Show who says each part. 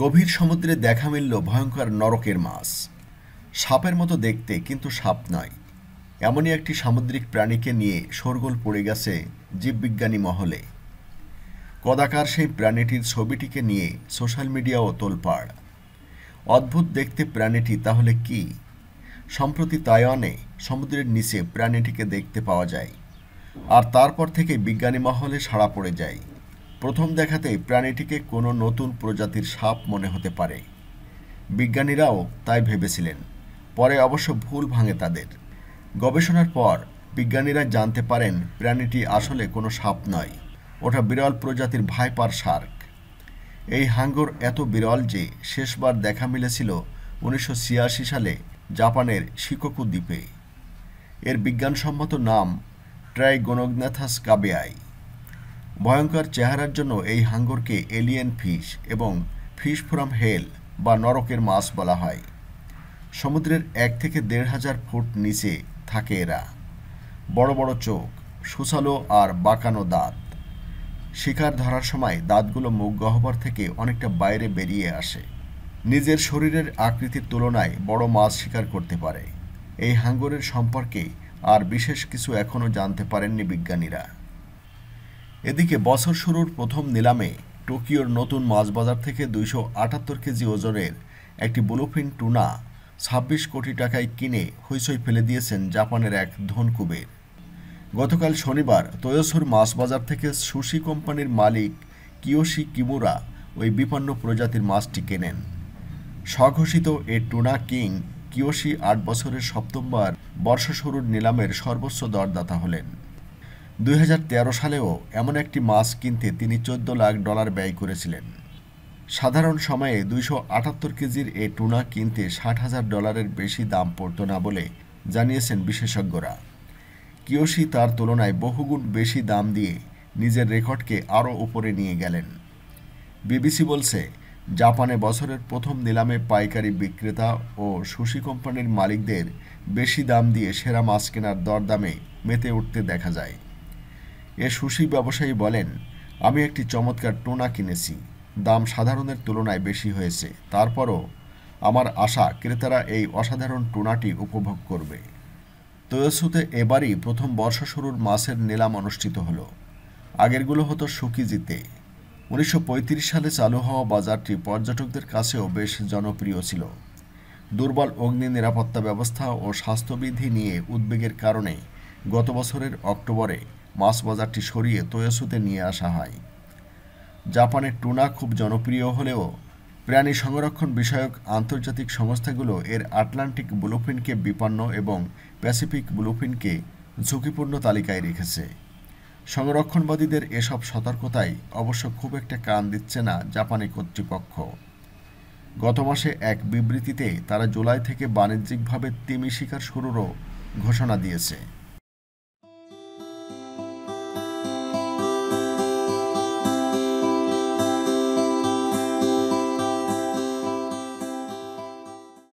Speaker 1: গভীর সমুদ্রে দেখা মিলল ভয়ঙ্কর নরকের মাছ। সাপের মতো দেখতে, কিন্তু সাপ নয়। এমনই একটি সামুদ্রিক প্রাণীকে নিয়ে শোরগোল পড়ে গেছে জীববিজ্ঞানী মহলে। কদাকার সেই প্রাণীটির ছবিটিকে নিয়ে সোশ্যাল মিডিয়াও তোলপাড়। অদ্ভুত দেখতে প্রাণীটি তাহলে কি? সম্প্রতি তাইওয়ানে সমুদ্রের নিচে প্রাণীটিকে দেখতে পাওয়া যায়, আর তারপর থেকে বিজ্ঞানী মহলে সাড়া পড়ে যায়। প্রথম দেখাতেই প্রাণীটিকে কোনো নতুন প্রজাতির সাপ মনে হতে পারে। বিজ্ঞানীরাও তাই ভেবেছিলেন। পরে অবশ্য ভুল ভাঙে তাদের। গবেষণার পর বিজ্ঞানীরা জানতে পারেন প্রাণীটি আসলে কোনো সাপ নয়। ওটা বিরল প্রজাতির ভাইপার শার্ক। এই হাঙ্গর এত বিরল যে শেষবার দেখা মিলেছিল উনিশশো ছিয়াশি সালে জাপানের শিকোকু দ্বীপে। এর বিজ্ঞানসম্মত নাম ট্রাইগোনোগনাথাস কাবেয়াই। ভয়ঙ্কর চেহারার জন্য এই হাঙ্গরকে এলিয়েন ফিশ এবং ফিশ ফ্রম হেল বা নরকের মাছ বলা হয়। সমুদ্রের এক থেকে দেড় হাজার ফুট নিচে থাকে এরা। বড় বড় চোখ সুসালো আর বাঁকানো দাঁত। শিকার ধরার সময় দাঁতগুলো মুখ গহ্বর থেকে অনেকটা বাইরে বেরিয়ে আসে। নিজের শরীরের আকৃতির তুলনায় বড় মাছ শিকার করতে পারে। এই হাঙ্গরের সম্পর্কে আর বিশেষ কিছু এখনও জানতে পারেননি বিজ্ঞানীরা। এদিকে বছর শুরুর প্রথম নিলামে টোকিওর নতুন মাছ বাজার থেকে দুইশো আটাত্তর কেজি ওজনের একটি ব্লুফিন টুনা ছাব্বিশ কোটি টাকায় কিনে হইচই ফেলে দিয়েছেন জাপানের এক ধনকুবের গতকাল শনিবার তয়সুর মাছ বাজার থেকে সুশি কোম্পানির মালিক কিয়োশি কিমুরা ওই বিপন্ন প্রজাতির মাছটি কেনেন। স্বঘোষিত এ টুনা কিং কিয়োশি আট বছরের সপ্তমবার বর্ষ শুরুর নিলামের সর্বোচ্চ দরদাতা হলেন। দুই হাজার তেরো সালেও এমন একটি মাছ কিনতে তিনি চোদ্দ লাখ ডলার ব্যয় করেছিলেন। সাধারণ সময়ে দুইশো আটাত্তর কেজির এ টুনা কিনতে ষাট হাজার ডলারের বেশি দাম পড়ত না বলে জানিয়েছেন বিশেষজ্ঞরা। কিয়োশি তার তুলনায় বহুগুণ বেশি দাম দিয়ে নিজের রেকর্ডকে আরও উপরে নিয়ে গেলেন। বিবিসি বলছে, জাপানে বছরের প্রথম নিলামে পাইকারি বিক্রেতা ও সুশি কোম্পানির মালিকদের বেশি দাম দিয়ে সেরা মাছ কেনার দরদামে মেতে উঠতে দেখা যায়। এ সুশি ব্যবসায়ী বলেন, আমি একটি চমৎকার টোনা কিনেছি। দাম সাধারণের তুলনায় বেশি হয়েছে। তারপরও আমার আশা, ক্রেতারা এই অসাধারণ টোনাটি উপভোগ করবে। তয়সুতে এবারই প্রথম বর্ষ শুরুর মাছের নিলাম অনুষ্ঠিত হলো। আগেরগুলো হতো সুকিজিতে উনিশশো পঁয়ত্রিশ সালে চালু হওয়া বাজারটি পর্যটকদের কাছেও বেশ জনপ্রিয় ছিল। দুর্বল অগ্নি নিরাপত্তা ব্যবস্থা ও স্বাস্থ্যবিধি নিয়ে উদ্বেগের কারণে গত বছরের অক্টোবরে মাছ বাজারটি সরিয়ে তয়সুতে নিয়ে আসা হয়। জাপানের টুনা খুব জনপ্রিয় হলেও প্রাণী সংরক্ষণ বিষয়ক আন্তর্জাতিক সংস্থাগুলো এর আটলান্টিক ব্লুফিনকে বিপন্ন এবং প্যাসিফিক ব্লুফিনকে ঝুঁকিপূর্ণ তালিকায় রেখেছে। সংরক্ষণবাদীদের এসব সতর্কতায় অবশ্য খুব একটা কান দিচ্ছে না জাপানি কর্তৃপক্ষ। গত মাসে এক বিবৃতিতে তারা জুলাই থেকে বাণিজ্যিকভাবে তিমি শিকার শুরুরও ঘোষণা দিয়েছে।